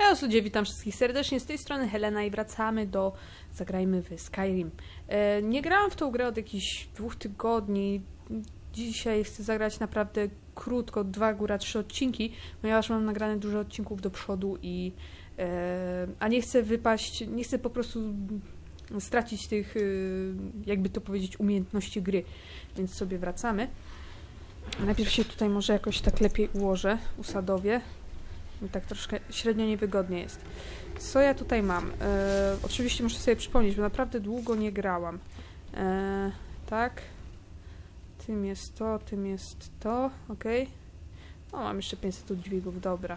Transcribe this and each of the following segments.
Hej ludzie, witam wszystkich serdecznie. Z tej strony Helena i wracamy do Zagrajmy w Skyrim. E, nie grałam w tą grę od jakichś dwóch tygodni. Dzisiaj chcę zagrać naprawdę krótko, dwa, góra trzy odcinki, ponieważ mam nagrane dużo odcinków do przodu i e, a nie chcę wypaść, nie chcę po prostu stracić tych, e, jakby to powiedzieć, umiejętności gry, więc sobie wracamy. Najpierw się tutaj może jakoś tak lepiej ułożę, usadowię. Tak troszkę średnio niewygodnie jest. Co ja tutaj mam? E, oczywiście muszę sobie przypomnieć, bo naprawdę długo nie grałam. E, tak. Tym jest to, tym jest to, ok. O, mam jeszcze 500 dźwigów, dobra.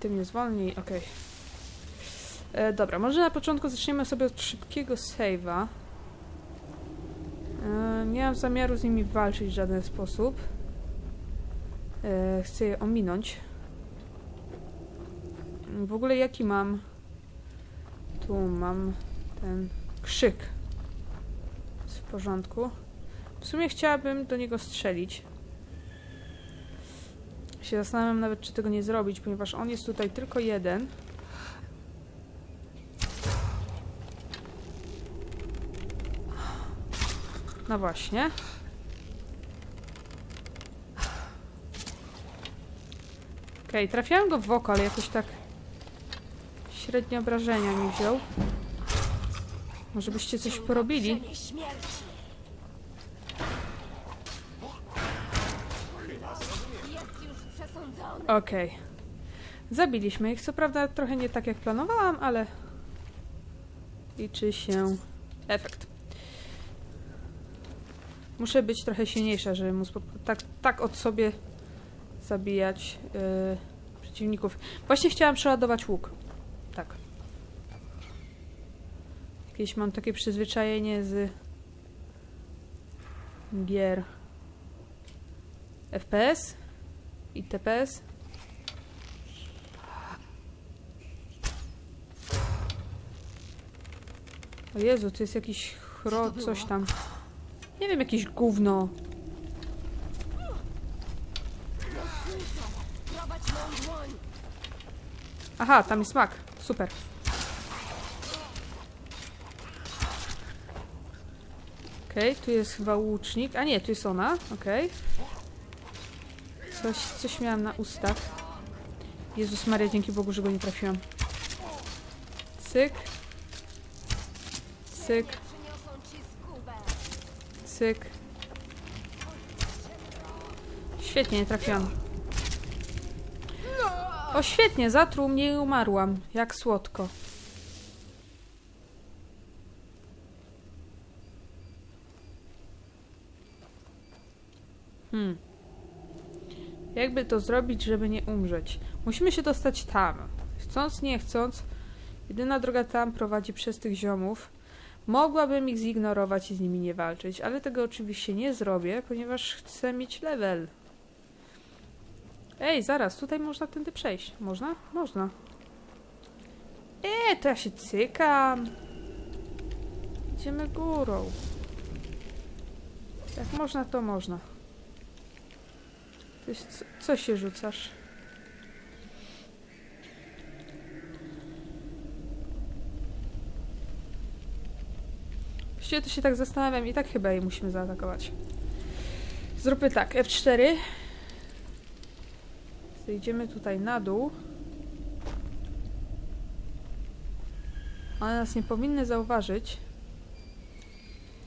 Tym jest wolniej, ok. E, dobra, może na początku zaczniemy sobie od szybkiego save'a. E, nie mam zamiaru z nimi walczyć w żaden sposób. E, chcę je ominąć. W ogóle jaki mam? Tu mam ten krzyk. Jest w porządku. W sumie chciałabym do niego strzelić. Się zastanawiam nawet, czy tego nie zrobić, ponieważ on jest tutaj tylko jeden. No właśnie. Okej, trafiałem go w oko, ale jakoś tak średnie obrażenia mi wziął. Może byście coś porobili? Okej. Zabiliśmy ich. Co prawda trochę nie tak jak planowałam, ale liczy się efekt. Muszę być trochę silniejsza, żeby móc tak, tak od sobie zabijać yy, przeciwników. Właśnie chciałam przeładować łuk. Tak. Jakieś mam takie przyzwyczajenie z gier FPS i TPS. O Jezu, to jest jakiś chro, coś tam. Nie wiem, jakieś gówno. Aha, tam jest mak. Super. Okej, tu jest chyba łucznik. A nie, tu jest ona. Okej. Coś, coś miałam na ustach. Jezus Maria, dzięki Bogu, że go nie trafiłam. Cyk. Cyk, cyk. Świetnie, nie trafiłam. O, świetnie, zatruł mnie i umarłam. Jak słodko. Hmm. Jakby to zrobić, żeby nie umrzeć? Musimy się dostać tam. Chcąc, nie chcąc, jedyna droga tam prowadzi przez tych ziomów. Mogłabym ich zignorować i z nimi nie walczyć, ale tego oczywiście nie zrobię, ponieważ chcę mieć level. Ej, zaraz, tutaj można tędy przejść. Można? Można. Eee, to ja się cykam. Idziemy górą. Jak można, to można. Ty, co, co się rzucasz? Właściwie to się tak zastanawiam i tak chyba jej musimy zaatakować. Zróbmy tak, F4. Zejdziemy tutaj na dół. One nas nie powinny zauważyć.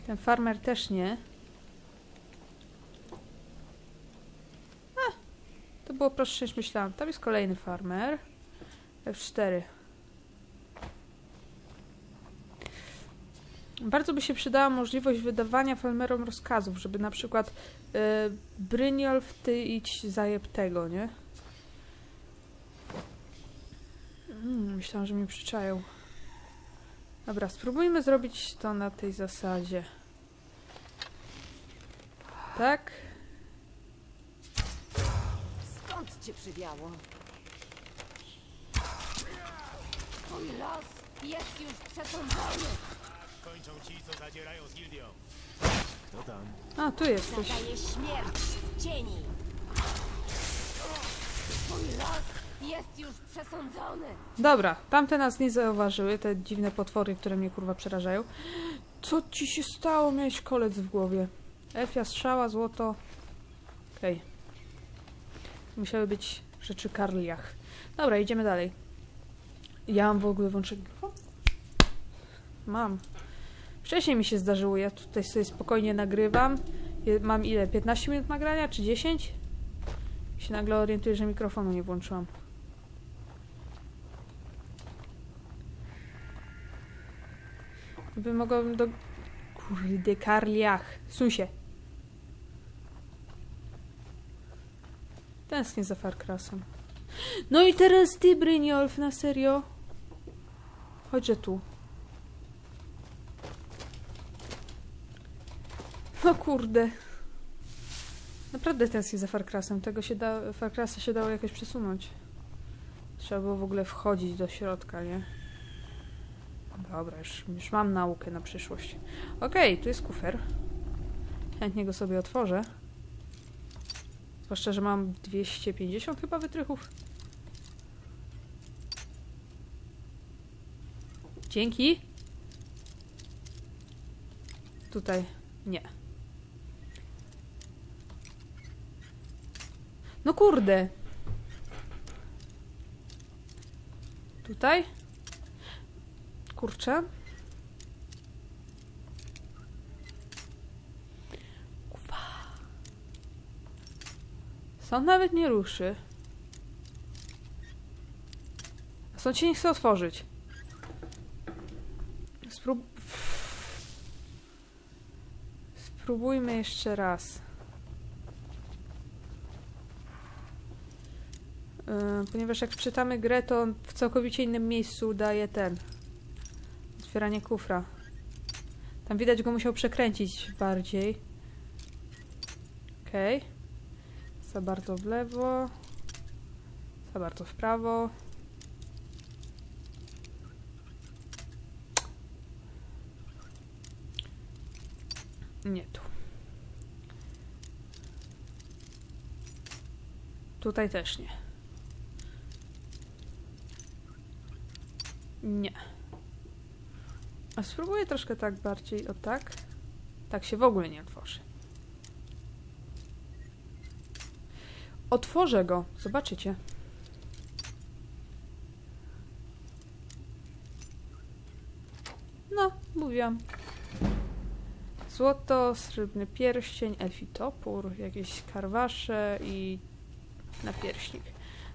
Ten farmer też nie. A, to było prostsze niż myślałam. Tam jest kolejny farmer. F4. Bardzo by się przydała możliwość wydawania farmerom rozkazów, żeby na przykład y, Brynjolf, ty idź zajeb tego, nie? Mm, myślałam, że mnie przyczają. Dobra, spróbujmy zrobić to na tej zasadzie. Tak? Skąd cię przywiało? Twój los jest już przesądzony. Kończą ci, co zadzierają z gildią. Kto tam? A, tu jesteś. Nadaje śmierć z cieni. Twój los jest już przesądzony. Dobra, tamte nas nie zauważyły, te dziwne potwory, które mnie kurwa przerażają. Co ci się stało? Miałeś kolec w głowie. Elfia strzała, złoto. Okej. Musiały być rzeczy karliach. Dobra, idziemy dalej. Ja mam w ogóle włączek... Mam. Wcześniej mi się zdarzyło, ja tutaj sobie spokojnie nagrywam. Mam ile? 15 minut nagrania, czy 10? I się nagle orientuję, że mikrofonu nie włączyłam. By mogłabym do... Kurde, karliach. Suń się. Tęsknię za Farkrasem. No i teraz ty, Brynjolf, na serio? Chodźże tu. No kurde. Naprawdę tęsknię za Farkrasem. Tego się da... Farkrasa się dało jakoś przesunąć. Trzeba było w ogóle wchodzić do środka, nie? Dobra, już, już mam naukę na przyszłość. Okej, tu jest kufer. Chętnie go sobie otworzę. Zwłaszcza, że mam 250 chyba wytrychów. Dzięki. Tutaj nie. No kurde. Tutaj? Kurczę. Kuwa. Sąd nawet nie ruszy. Sąd się nie chce otworzyć. Sprób... Spróbujmy jeszcze raz. Yy, ponieważ jak czytamy grę, to w całkowicie innym miejscu daje ten. Otwieranie kufra. Tam widać go musiał przekręcić bardziej. Okej. Za bardzo w lewo. Za bardzo w prawo. Nie tu. Tutaj też nie. Nie. A spróbuję troszkę tak bardziej, o tak. Tak się w ogóle nie otworzy. Otworzę go, zobaczycie. No, mówiłam. Złoto, srebrny pierścień, elfi topór, jakieś karwasze i napierśnik.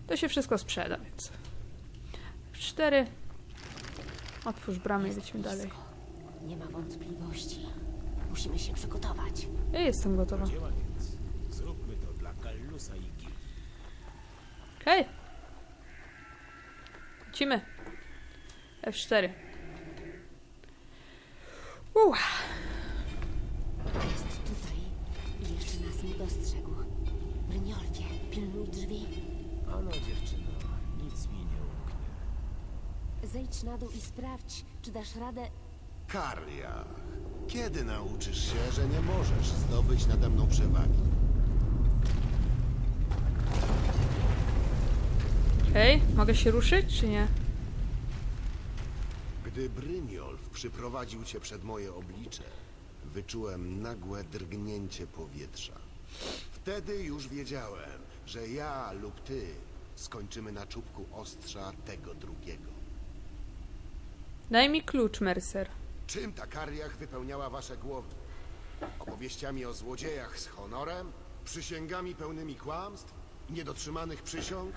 To się wszystko sprzeda, więc... Cztery. Otwórz bramę i lecimy dalej. Nie ma wątpliwości. Musimy się przygotować. Ja jestem gotowa. Do dzieła więc. Zróbmy to dla Kallusa i Gil. Okej. Lecimy. F4. Uff. Jest tutaj i jeszcze nas nie dostrzegł. Brynjolfie, pilnuj drzwi. Ano, dziewczyno, nic mi nie umknie. Zejdź na dół i sprawdź, czy dasz radę. Karliach, kiedy nauczysz się, że nie możesz zdobyć nade mną przewagi? Okej, mogę się ruszyć, czy nie? Gdy Brynjolf przyprowadził cię przed moje oblicze, wyczułem nagłe drgnięcie powietrza. Wtedy już wiedziałem, że ja lub ty skończymy na czubku ostrza tego drugiego. Daj mi klucz, Mercer. Czym ta Karliach wypełniała wasze głowy? Opowieściami o złodziejach z honorem? Przysięgami pełnymi kłamstw? Niedotrzymanych przysiąg?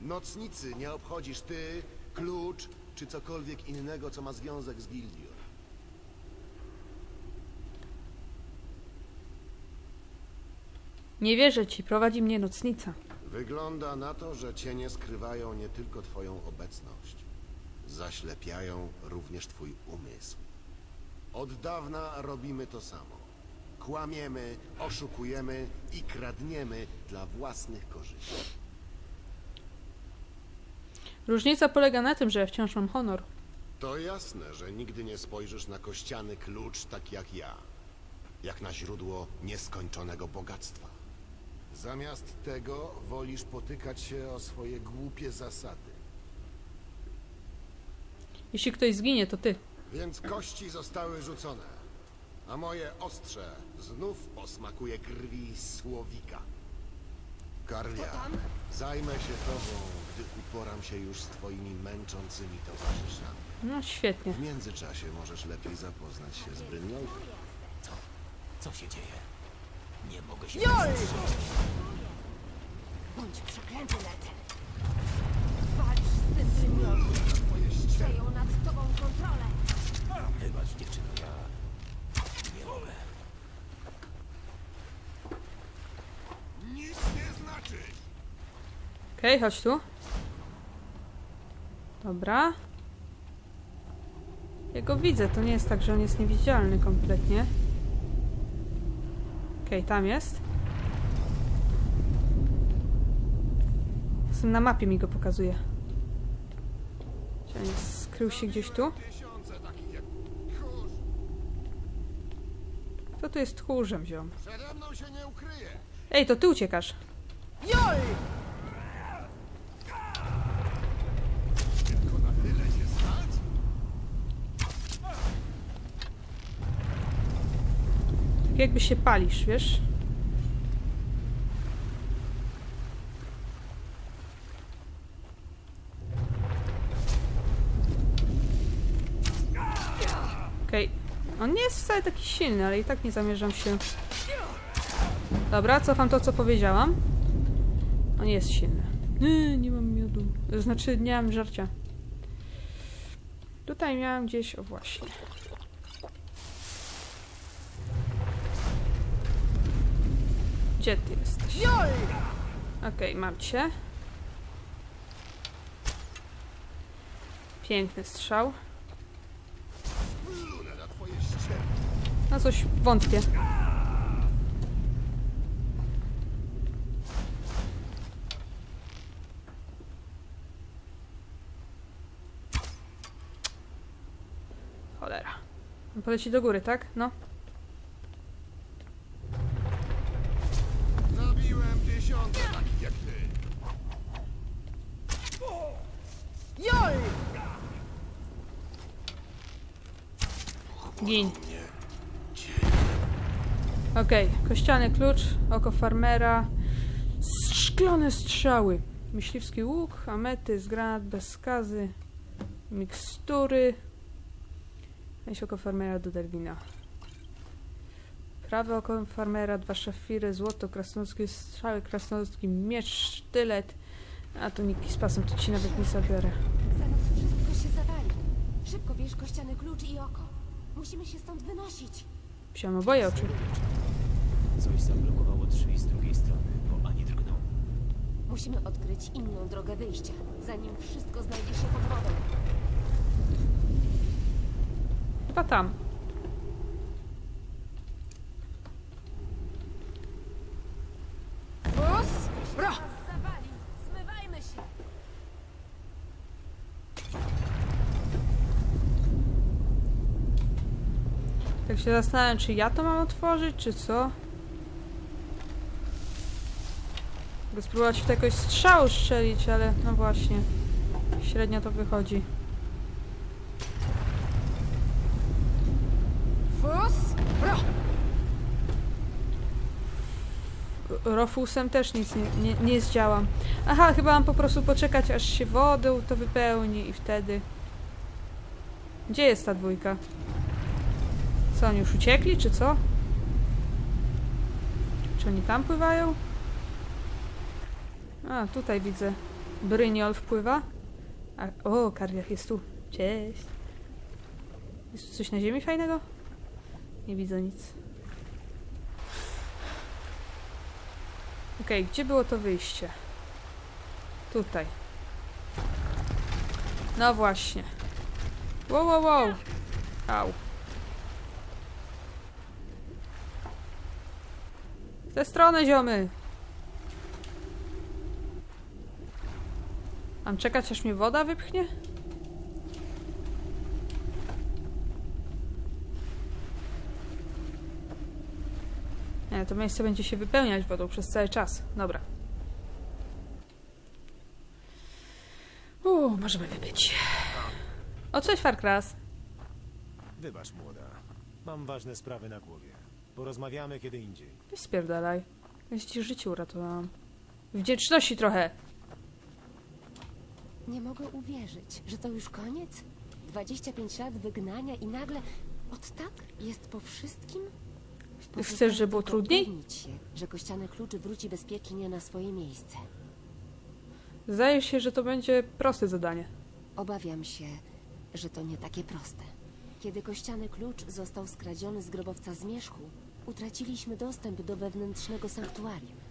Nocnicy nie obchodzisz ty, klucz czy cokolwiek innego, co ma związek z gildią. Nie wierzę ci, prowadzi mnie nocnica. Wygląda na to, że cienie skrywają nie tylko twoją obecność. Zaślepiają również twój umysł. Od dawna robimy to samo. Kłamiemy, oszukujemy i kradniemy dla własnych korzyści. Różnica polega na tym, że ja wciąż mam honor. To jasne, że nigdy nie spojrzysz na kościany klucz tak jak ja. Jak na źródło nieskończonego bogactwa. Zamiast tego wolisz potykać się o swoje głupie zasady. Jeśli ktoś zginie, to ty. Więc kości zostały rzucone, a moje ostrze znów posmakuje krwi słowika. Karlia, zajmę się tobą, gdy uporam się już z twoimi męczącymi towarzyszami. No świetnie. W międzyczasie możesz lepiej zapoznać się z Brynjolfem. Co się dzieje? Nie mogę się... Bądź przeklęty, Leter. Walisz z tym Brynjolfiem. Przejął nad tobą kontrolę. Wybacz, dziewczyno, ja... Nie mogę. Nic nie znaczy! Okej, chodź tu. Dobra. Ja go widzę, to nie jest tak, że on jest niewidzialny kompletnie. Okej, tam jest. Jestem na mapie mi go pokazuje. Skrył się gdzieś tu? Tysiące takich jak tchórz. Kto tu jest tchórzem, ziom? Przede mną się nie ukryje. Ej, to ty uciekasz. Tylko na tyle się stać? Tak jakby się palisz, wiesz? Okej. On nie jest wcale taki silny, ale i tak nie zamierzam się... Dobra, cofam to, co powiedziałam. On jest silny. Nie, nie mam miodu. Znaczy, nie mam żarcia. Tutaj miałam gdzieś... O, właśnie. Gdzie ty jesteś? Okej, mam cię. Piękny strzał. No coś wątpię. Cholera. Poleci do góry, tak? No. Okej, kościany klucz, oko farmera, szklone strzały, myśliwski łuk, ametyst, granat bez skazy, mikstury, weź oko farmera do Derwina. Prawe oko farmera, dwa szafiry, złoto, krasnoludzkie strzały, krasnoludzki miecz, sztylet, a tu niki z pasem, to ci nawet nie zabiorę. Zaraz wszystko się zawali. Szybko bierz kościany klucz i oko. Musimy się stąd wynosić. Wziąłem oboje oczy. Coś zablokowało drzwi z drugiej strony, bo ani drgnął. Musimy odkryć inną drogę wyjścia, zanim wszystko znajdzie się pod wodą. Chyba tam. Bus! Bro! Zawali! Zmywajmy się! Tak się zastanawiam, czy ja to mam otworzyć, czy co? Mogę spróbować w to jakoś strzał strzelić, ale no właśnie. Średnio to wychodzi. Rofusem też nic nie, nie, nie zdziałam. Aha, chyba mam po prostu poczekać, aż się wodę to wypełni i wtedy... Gdzie jest ta dwójka? Co, oni już uciekli, czy co? Czy oni tam pływają? A, tutaj widzę. Bryniol wpływa. A, o, Kardiach jest tu. Cześć. Jest tu coś na ziemi fajnego? Nie widzę nic. Okej, gdzie było to wyjście? Tutaj. No właśnie. Wow, wow, wow. Au. W tę stronę, ziomy. Mam czekać, aż mnie woda wypchnie? Nie, to miejsce będzie się wypełniać wodą przez cały czas. Dobra. Uuu, możemy wypić. O, cześć Farkras. Wybacz, młoda. Mam ważne sprawy na głowie. Porozmawiamy kiedy indziej. Weź spierdalaj. Ja ci życie uratowałam. Wdzięczności trochę. Nie mogę uwierzyć, że to już koniec? 25 lat wygnania i nagle od tak jest po wszystkim? Chcesz, żeby było trudniej? upewnić się, że kościany klucz wróci bezpiecznie na swoje miejsce. Zdaje się, że to będzie proste zadanie. Obawiam się, że to nie takie proste. Kiedy kościany klucz został skradziony z grobowca Zmierzchu, utraciliśmy dostęp do wewnętrznego sanktuarium.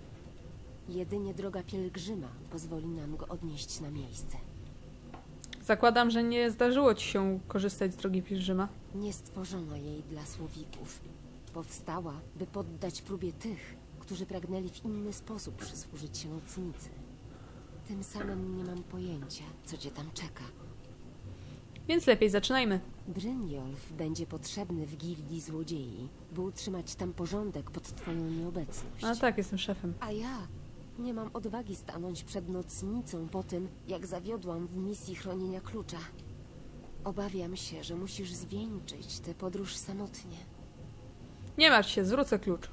Jedynie droga pielgrzyma pozwoli nam go odnieść na miejsce. Zakładam, że nie zdarzyło ci się korzystać z drogi pielgrzyma. Nie stworzono jej dla słowików. Powstała, by poddać próbie tych, którzy pragnęli w inny sposób przysłużyć się nocnicy. Tym samym nie mam pojęcia, co cię tam czeka. Więc lepiej zaczynajmy. Brynjolf będzie potrzebny w gildii złodziei, by utrzymać tam porządek pod twoją nieobecność. A tak, jestem szefem. A ja nie mam odwagi stanąć przed nocnicą po tym, jak zawiodłam w misji chronienia klucza. Obawiam się, że musisz zwieńczyć tę podróż samotnie. Nie martw się, zwrócę klucz.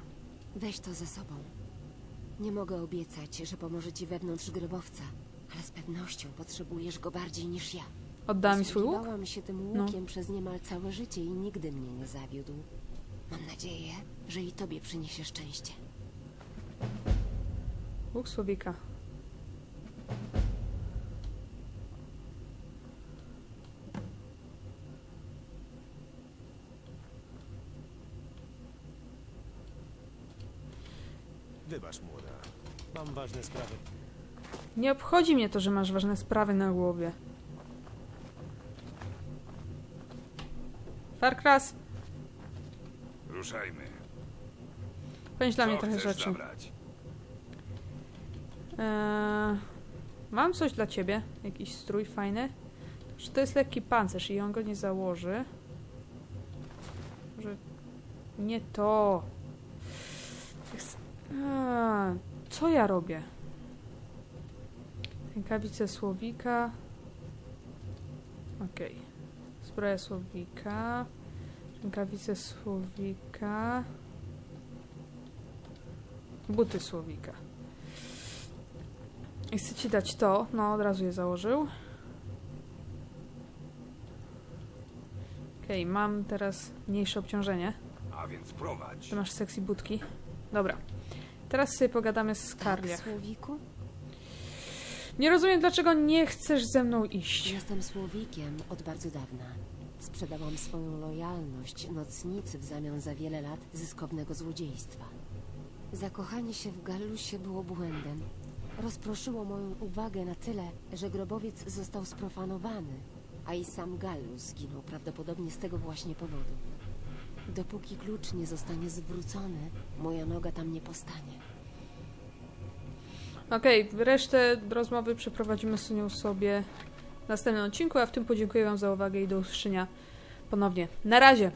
Weź to ze sobą. Nie mogę obiecać, że pomoże ci wewnątrz grobowca, ale z pewnością potrzebujesz go bardziej niż ja. Oddała mi swój łuk? Posługiwałam się tym No. łukiem przez niemal całe życie i nigdy mnie nie zawiódł. Mam nadzieję, że i tobie przyniesie szczęście. Łuk słowika. Wybacz, młoda. Mam ważne sprawy. Nie obchodzi mnie to, że masz ważne sprawy na głowie. Farkras, Ruszajmy. bądź dla Co mnie trochę chcesz rzeczy. zabrać? Eee, mam coś dla ciebie. Jakiś strój fajny. Że to jest lekki pancerz i on go nie założy. Może nie to. A, co ja robię? Rękawice słowika. Okej. Zbroja słowika. Rękawice słowika. Buty słowika. I chcę ci dać to. No, od razu je założył. Okej, mam teraz mniejsze obciążenie. A więc prowadź. Ty masz sexy budki. Dobra. Teraz sobie pogadamy z Tak, Karliach. Słowiku? Nie rozumiem, dlaczego nie chcesz ze mną iść. Jestem Słowikiem od bardzo dawna. Sprzedałam swoją lojalność nocnicy w zamian za wiele lat zyskownego złodziejstwa. Zakochanie się w Galusie było błędem. Rozproszyło moją uwagę na tyle, że grobowiec został sprofanowany, a i sam Galus zginął prawdopodobnie z tego właśnie powodu. Dopóki klucz nie zostanie zwrócony, moja noga tam nie postanie. Okej, resztę rozmowy przeprowadzimy z nią sobie w następnym odcinku, a w tym podziękuję Wam za uwagę i do usłyszenia ponownie. Na razie!